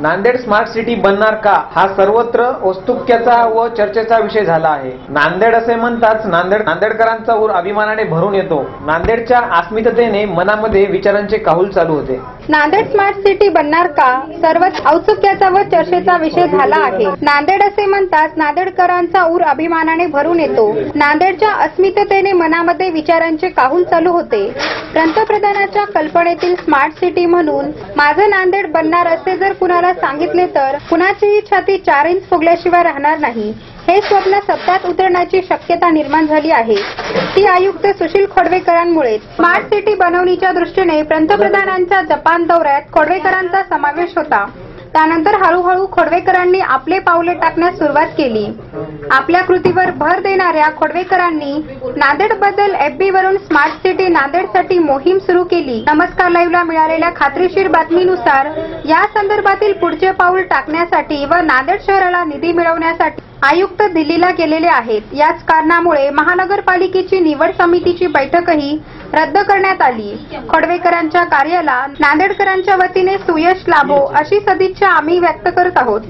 Nanded smart city बनणार का? हा सर्वत्र औस्तुक्याचा व चर्चेचा विषय झाला आहे. नांदेड असे म्हणताच नांदेड नांदेडकरांचा ऊर अभिमानाने भरून येतो. नांदेडच्या अस्मिततेने मनामध्ये विचारांचे काहुल चालू होते. नांदेड स्मार्ट सिटी बनणार का? सर्वच औत्सुक्याचा व चर्चेचा विषय झाला आहे. नांदेड असे म्हणताच नांदेडकरांचा ऊर अभिमानाने भरून येतो. नांदेडच्या अस्मिततेने मनामध्ये विचारांचे काहुल चालू होते. पंतप्रधानाच्या कल्पनेतील स्मार्ट सिटी म्हणून माझं नांदेड बनणार असे जर कुणाला सांगितले तर कुणाचीही छाती चार इंच फुगल्याशिवाय राहणार नाही. हे स्वप्न सत्यात उतरण्याची शक्यता निर्माण झाली आहे. ती आयुक्त सुशील खोडवेकरांमुळे स्मार्ट सिटी बनवणीच्या दृष्टीने पंतप्रधानांच्या जपान दौऱ्यात खोडवेकरांचा समावेश होता. त्यानंतर हळूहळू खोडवेकरांनी आपले पावले टाकण्यास सुरुवात केली. आपल्या कृतीवर भर देणाऱ्या खोडवेकरांनी नांदेडबद्दल एफबी वरून स्मार्ट सिटी नांदेडसाठी मोहीम सुरू केली. नमस्कार लाईव्हला मिळालेल्या खात्रीशीर बातमीनुसार या संदर्भातील पुढचे पाऊल टाकण्यासाठी व नांदेड शहराला निधी मिळवण्यासाठी आयुक्त दिल्लीला गेलेले आहेत. याच कारणामुळे महानगरपालिकेची निवड समितीची बैठकही रद्द करण्यात आली. खडवेकरांच्या कार्याला नांदेडकरांच्या वतीने सुयश लाभो अशी सदिच्छा आम्ही व्यक्त करत आहोत.